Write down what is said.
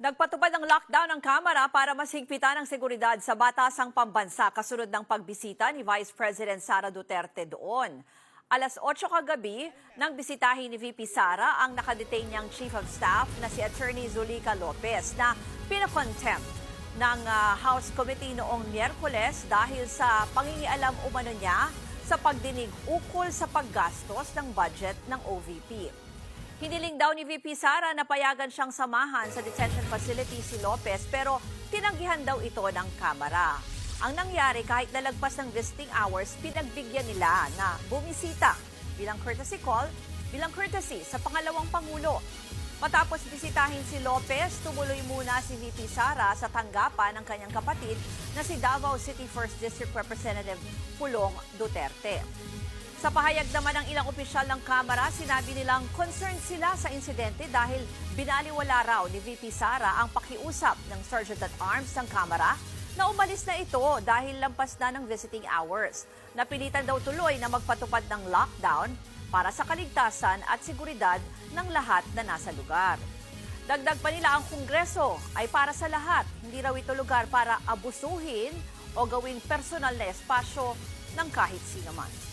Nagpatupad ng lockdown ng Kamara para mas higpitan ang seguridad sa batasang pambansa kasunod ng pagbisita ni Vice President Sara Duterte doon. Alas 8 kagabi, nang bisitahin ni VP Sara ang nakadetain niyang Chief of Staff na si Attorney Zulica Lopez na pinakontempt ng ah, House Committee noong Miyerkules dahil sa pangingialam umano niya sa pagdinig ukol sa paggastos ng budget ng OVP. Hiniling daw ni VP Sara na payagan siyang samahan sa detention facility si Lopez pero tinanggihan daw ito ng Kamara. Ang nangyari kahit nalagpas ng visiting hours, pinagbigyan nila na bumisita bilang courtesy call, bilang courtesy sa pangalawang Pangulo. Matapos bisitahin si Lopez, tumuloy muna si VP Sara sa tanggapan ng kanyang kapatid na si Davao City 1st District Representative Pulong Duterte. Sa pahayag naman ng ilang opisyal ng Kamara, sinabi nilang concerned sila sa insidente dahil binaliwala raw ni VP Sara ang pakiusap ng Sergeant at Arms ng Kamara na umalis na ito dahil lampas na ng visiting hours. Napilitan daw tuloy na magpatupad ng lockdown para sa kaligtasan at seguridad ng lahat na nasa lugar. Dagdag pa nila ang Kongreso ay para sa lahat, hindi raw ito lugar para abusuhin o gawing personal na espasyo ng kahit sino man.